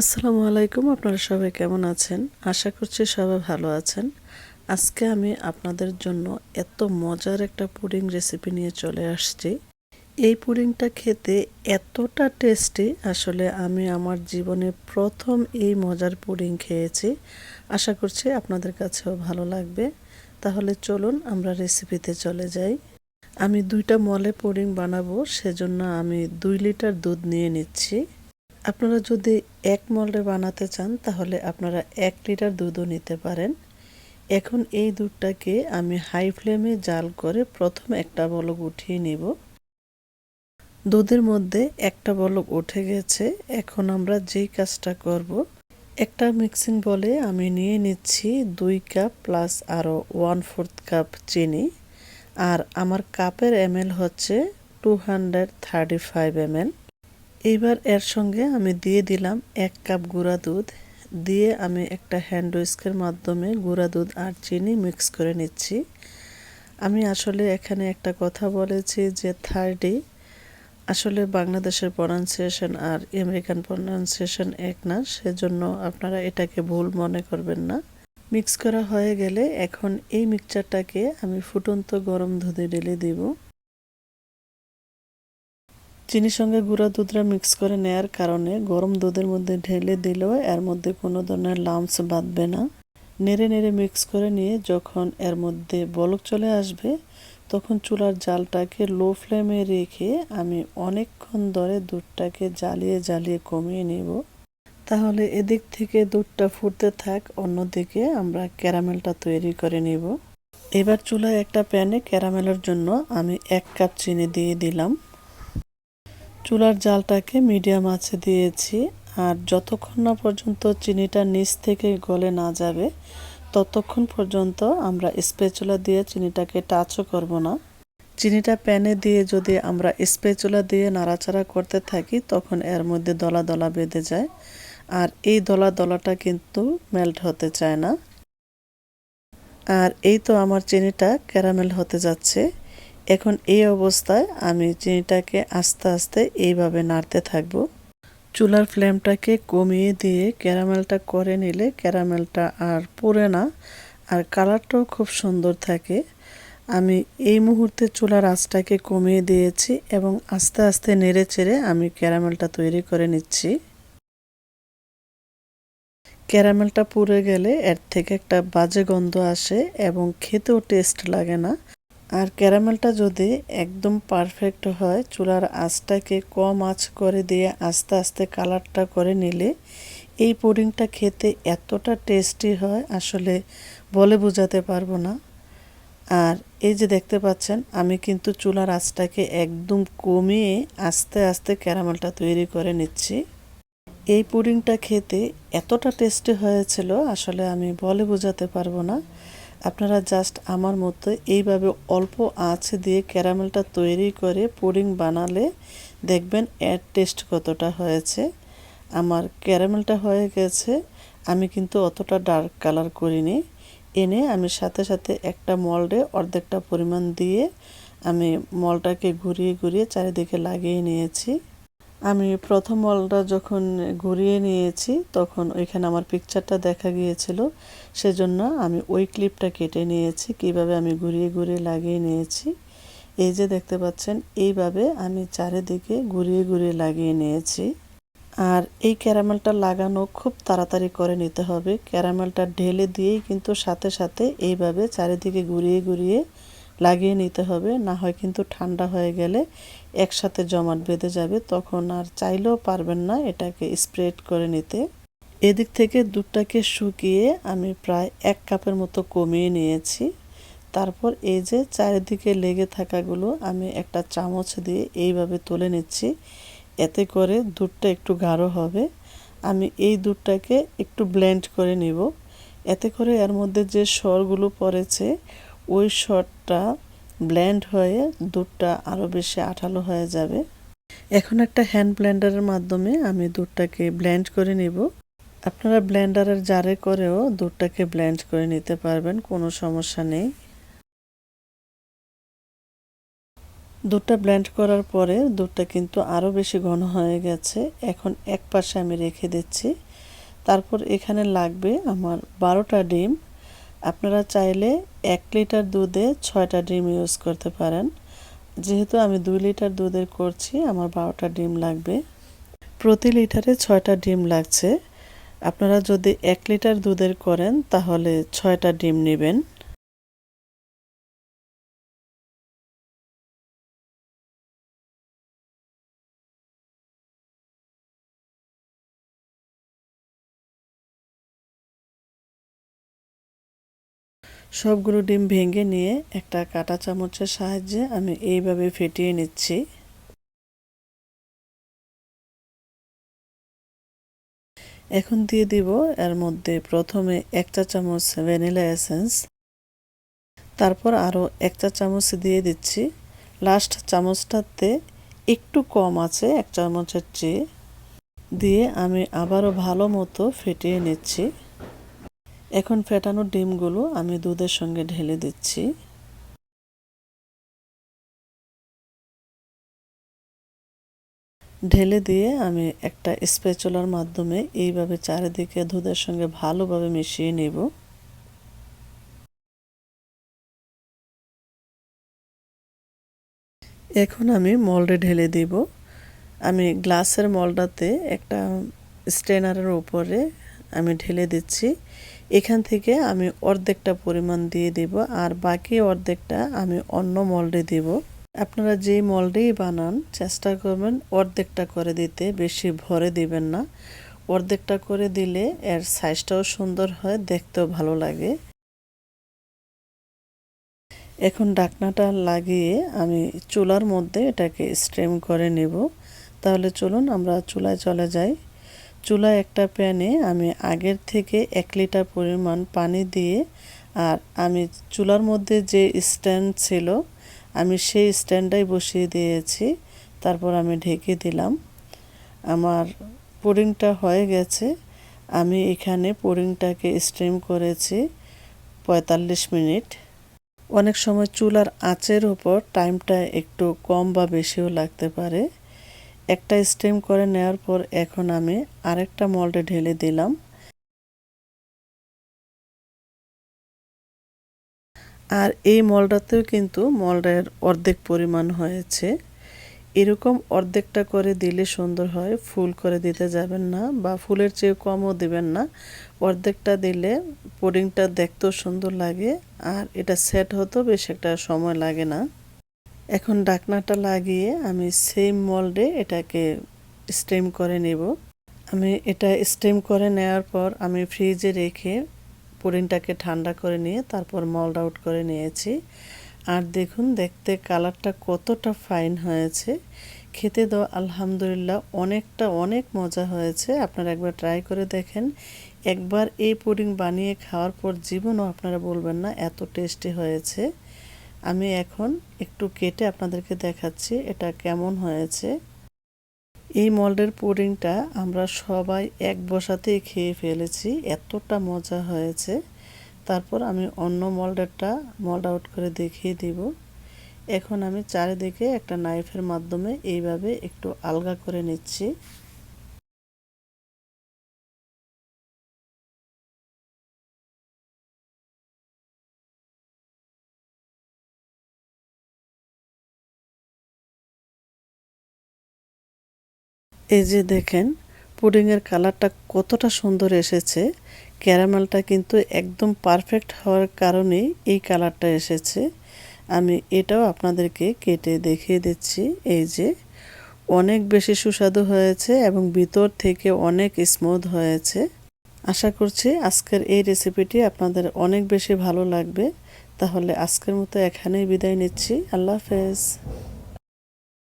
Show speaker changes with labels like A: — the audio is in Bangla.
A: আসসালামু আলাইকুম, আপনারা সবাই কেমন আছেন? আশা করছি সবাই ভালো আছেন। আজকে আমি আপনাদের জন্য এত মজার একটা পুডিং রেসিপি নিয়ে চলে আসছি। এই পুডিংটা খেতে এতটা টেস্টি, আসলে আমি আমার জীবনে প্রথম এই মজার পুডিং খেয়েছি। আশা করছি আপনাদের কাছেও ভালো লাগবে। তাহলে চলুন আমরা রেসিপিতে চলে যাই। আমি দুইটা মলে পুডিং বানাবো, সেজন্য আমি দুই লিটার দুধ নিয়ে নিচ্ছি। আপনারা যদি এক মলে বানাতে চান, তাহলে আপনারা এক লিটার দুধও নিতে পারেন। এখন এই দুধটাকে আমি হাই ফ্লেমে জাল করে প্রথম একটা বলক উঠিয়ে নেব। দুধের মধ্যে একটা বলক উঠে গেছে। এখন আমরা যেই কাজটা করব, একটা মিক্সিং বলে আমি নিয়ে নিচ্ছি দুই কাপ প্লাস আরও ওয়ান ফোর্থ কাপ চিনি। আর আমার কাপের এমএল হচ্ছে টু হান্ড্রেড থার্টি ফাইভ এইবার এর সঙ্গে আমি দিয়ে দিলাম এক কাপ গুঁড়া দুধ। দিয়ে আমি একটা হ্যান্ড উইস্কের মাধ্যমে গুঁড়া দুধ আর চিনি মিক্স করে নিচ্ছি। আমি আসলে এখানে একটা কথা বলেছি যে থার্ডি আসলে বাংলাদেশের প্রনাউন্সিয়েশন আর আমেরিকান প্রনাউন্সিয়েশন এক না, সেজন্য আপনারা এটাকে ভুল মনে করবেন না। মিক্স করা হয়ে গেলে এখন এই মিক্সচারটাকে আমি ফুটন্ত গরম দুধে ঢেলে দিব। চিনির সঙ্গে গুঁড়া দুধটা মিক্স করে নেয়ার কারণে গরম দুধের মধ্যে ঢেলে দিলেও এর মধ্যে কোনো ধরনের লামস বাঁধবে না। নেড়ে নেড়ে মিক্স করে নিয়ে যখন এর মধ্যে বলক চলে আসবে, তখন চুলার জালটাকে লো ফ্লেমে রেখে আমি অনেকক্ষণ ধরে দুধটাকে জ্বালিয়ে জ্বালিয়ে কমিয়ে নেব। তাহলে এদিক থেকে দুধটা ফুটতে থাক, অন্যদিকে আমরা ক্যারামেলটা তৈরি করে নিব। এবার চুলায় একটা প্যানে ক্যারামেলের জন্য আমি এক কাপ চিনি দিয়ে দিলাম। চুলার জালটাকে মিডিয়াম আছে দিয়েছি আর যতক্ষণ না পর্যন্ত চিনিটা নিচ থেকে গলে না যাবে, ততক্ষণ পর্যন্ত আমরা স্পেচুলা দিয়ে চিনিটাকে টাচও করব না। চিনিটা প্যানে দিয়ে যদি আমরা স্পেচুলা দিয়ে নাড়াচাড়া করতে থাকি, তখন এর মধ্যে দলা দলা বেঁধে যায় আর এই দলা দলাটা কিন্তু মেল্ট হতে চায় না। আর এই তো আমার চিনিটা ক্যারামেল হতে যাচ্ছে। এখন এই অবস্থায় আমি চিনিটাকে আস্তে আস্তে এইভাবে নাড়তে থাকব। চুলার ফ্লেমটাকে কমিয়ে দিয়ে ক্যারামেলটা করে নিলে ক্যারামেলটা আর পুড়ে না, আর কালারটাও খুব সুন্দর থাকে। আমি এই মুহূর্তে চুলার আঁচটাকে কমিয়ে দিয়েছি এবং আস্তে আস্তে নেড়ে চেড়ে আমি ক্যারামেলটা তৈরি করে নিচ্ছি। ক্যারামেলটা পুড়ে গেলে এর থেকে একটা বাজে গন্ধ আসে এবং খেতেও টেস্ট লাগে না। আর ক্যারামেলটা যদি একদম পারফেক্ট হয়, চুলার আঁচটাকে কম আঁচ করে দিয়ে আস্তে আস্তে কালারটা করে নিলে এই পুডিংটা খেতে এতটা টেস্টি হয়, আসলে বলে বোঝাতে পারব না। আর এই যে দেখতে পাচ্ছেন, আমি কিন্তু চুলার আঁচটাকে একদম কমিয়ে আস্তে আস্তে ক্যারামেলটা তৈরি করে নিচ্ছি। এই পুডিংটা খেতে এতটা টেস্টি হয়েছিল, আসলে আমি বলে বোঝাতে পারব না। আপনারা জাস্ট আমার মতো এইভাবে অল্প আঁচ দিয়ে ক্যারামেলটা তৈরি করে পুডিং বানালে দেখবেন এর টেস্ট কতটা হয়েছে। আমার ক্যারামেলটা হয়ে গেছে, আমি কিন্তু অতটা ডার্ক কালার করিনি। এনে আমি সাথে সাথে একটা মল্ডে অর্ধেকটা পরিমাণ দিয়ে আমি মলটাকে ঘুরিয়ে ঘুরিয়ে চারিদিকে লাগিয়ে নিয়েছি। আমি প্রথম মলটা যখন ঘুরিয়ে নিয়েছি, তখন ওইখানে আমার পিকচারটা দেখা গিয়েছিল। সেজন্য আমি ওই ক্লিপটা কেটে নিয়েছি, কীভাবে আমি ঘুরিয়ে ঘুরিয়ে লাগিয়ে নিয়েছি। এই যে দেখতে পাচ্ছেন, এইভাবে আমি চারিদিকে ঘুরিয়ে ঘুরিয়ে লাগিয়ে নিয়েছি। আর এই ক্যারামেলটা লাগানো খুব তাড়াতাড়ি করে নিতে হবে। ক্যারামেলটা ঢেলে দিয়েই কিন্তু সাথে সাথে এইভাবে চারিদিকে ঘুরিয়ে ঘুরিয়ে লাগিয়ে নিতে হবে, না হয় কিন্তু ঠান্ডা হয়ে গেলে একসাথে জমাট বেঁধে যাবে, তখন আর চাইলেও পারবেন না এটাকে স্প্রেড করে নিতে। এদিক থেকে দুধটাকে শুকিয়ে আমি প্রায় এক কাপের মতো কমিয়ে নিয়েছি। তারপর এই যে চারিদিকে লেগে থাকাগুলো আমি একটা চামচ দিয়ে এইভাবে তুলে নিচ্ছি, এতে করে দুধটা একটু গাঢ় হবে। আমি এই দুধটাকে একটু ব্লেন্ড করে নিব, এতে করে এর মধ্যে যে স্বরগুলো পড়েছে ওই শটটা ব্লেন্ড হয়ে দুধটা আরও বেশি আঠালো হয়ে যাবে। এখন একটা হ্যান্ড ব্লেন্ডারের মাধ্যমে আমি দুধটাকে ব্লেন্ড করে নিব। আপনারা ব্লেন্ডারের জারে করেও দুধটাকে ব্লেন্ড করে নিতে পারবেন, কোনো সমস্যা নেই। দুধটা ব্লেন্ড করার পরে দুধটা কিন্তু আরও বেশি ঘন হয়ে গেছে। এখন এক পাশে আমি রেখে দিচ্ছি। তারপর এখানে লাগবে আমার বারোটা ডিম। আপনারা চাইলে এক লিটার দুধে ছয়টা ডিম ইউজ করতে পারেন। যেহেতু আমি দুই লিটার দুধের করছি, আমার বারোটা ডিম লাগবে। প্রতি লিটারে ছয়টা ডিম লাগছে। আপনারা যদি এক লিটার দুধের করেন, তাহলে ছয়টা ডিম নেবেন। সবগুলো ডিম ভেঙে নিয়ে একটা কাটা চামচের সাহায্যে আমি এইভাবে ফেটিয়ে নিচ্ছি। এখন দিয়ে দিব এর মধ্যে প্রথমে এক চা চামচ ভ্যানিলা এসেন্স, তারপর আরও এক চা চামচ দিয়ে দিচ্ছি। লাস্ট চামচটাতে একটু কম আছে, এক চামচের চেয়ে। দিয়ে আমি আবারও ভালো মতো ফেটিয়ে নিচ্ছি। এখন ফেটানো ডিমগুলো আমি দুধের সঙ্গে ঢেলে দিচ্ছি। ঢেলে দিয়ে আমি একটা স্পেচলার মাধ্যমে এইভাবে চারিদিকে দুধের সঙ্গে ভালোভাবে মিশিয়ে নেব। এখন আমি মল্ডে ঢেলে দিব। আমি গ্লাসের মলটাতে একটা স্টেনারের উপরে আমি ঢেলে দিচ্ছি। এখান থেকে আমি অর্ধেকটা পরিমাণ দিয়ে দিব আর বাকি অর্ধেকটা আমি অন্য মল্ডে দিব। আপনারা যেই মল্ডেই বানান, চেষ্টা করবেন অর্ধেকটা করে দিতে, বেশি ভরে দিবেন না। অর্ধেকটা করে দিলে এর সাইজটাও সুন্দর হয়, দেখতেও ভালো লাগে। এখন ডাকনাটা লাগিয়ে আমি চুলার মধ্যে এটাকে স্ট্রেম করে নেব। তাহলে চলুন আমরা চুলায় চলে যাই। চুলায় একটা প্যানে আমি আগের থেকে এক লিটার পরিমাণ পানি দিয়ে আর আমি চুলার মধ্যে যে স্ট্যান্ড ছিল, আমি সেই স্ট্যান্ডটাই বসিয়ে দিয়েছি। তারপর আমি ঢেকে দিলাম। আমার পুডিংটা হয়ে গেছে। আমি এখানে পুডিংটাকে স্ট্রিম করেছি পঁয়তাল্লিশ মিনিট। অনেক সময় চুলার আঁচের ওপর টাইমটা একটু কম বা বেশিও লাগতে পারে। একটা স্টিম করে নেওয়ার পর এখন আমি আরেকটা মল্ডে ঢেলে দিলাম। আর এই মলটাতেও কিন্তু মলটার অর্ধেক পরিমাণ হয়েছে। এরকম অর্ধেকটা করে দিলে সুন্দর হয়, ফুল করে দিতে যাবেন না বা ফুলের চেয়ে কমও দিবেন না। অর্ধেকটা দিলে পুডিংটা দেখতেও সুন্দর লাগে, আর এটা সেট হতেও বেশ একটা সময় লাগে না। এখন ডাকনাটা লাগিয়ে আমি সেম মল্ডে এটাকে স্টেম করে নেব। আমি এটা স্টেম করে নেওয়ার পর আমি ফ্রিজে রেখে পুডিংটাকে ঠান্ডা করে নিয়ে তারপর মল্ড আউট করে নিয়েছি। আর দেখুন, দেখতে কালারটা কতটা ফাইন হয়েছে। খেতে দাও আলহামদুলিল্লাহ অনেকটা অনেক মজা হয়েছে। আপনারা একবার ট্রাই করে দেখেন। একবার এই পুডিং বানিয়ে খাওয়ার পর জীবনও আপনারা বলবেন না, এত টেস্টি হয়েছে। আমি এখন একটু কেটে আপনাদেরকে দেখাচ্ছি এটা কেমন হয়েছে। এই মল্ডের পুডিংটা আমরা সবাই এক বসাতেই খেয়ে ফেলেছি, এতটা মজা হয়েছে। তারপর আমি অন্য মল্ডেরটা মল্ড আউট করে দেখিয়ে দিব। এখন আমি চারিদিকে একটা নাইফের মাধ্যমে এইভাবে একটু আলগা করে নিচ্ছি। এই যে দেখেন, পুডিংয়ের কালারটা কতটা সুন্দর এসেছে। ক্যারামেলটা কিন্তু একদম পারফেক্ট হওয়ার কারণেই এই কালারটা এসেছে। আমি এটাও আপনাদেরকে কেটে দেখিয়ে দিচ্ছি। এই যে অনেক বেশি সুস্বাদু হয়েছে এবং ভিতর থেকে অনেক স্মুথ হয়েছে। আশা করছি আজকের এই রেসিপিটি আপনাদের অনেক বেশি ভালো লাগবে। তাহলে আজকের মতো এখানেই বিদায় নিচ্ছি। আল্লাহ হাফেজ।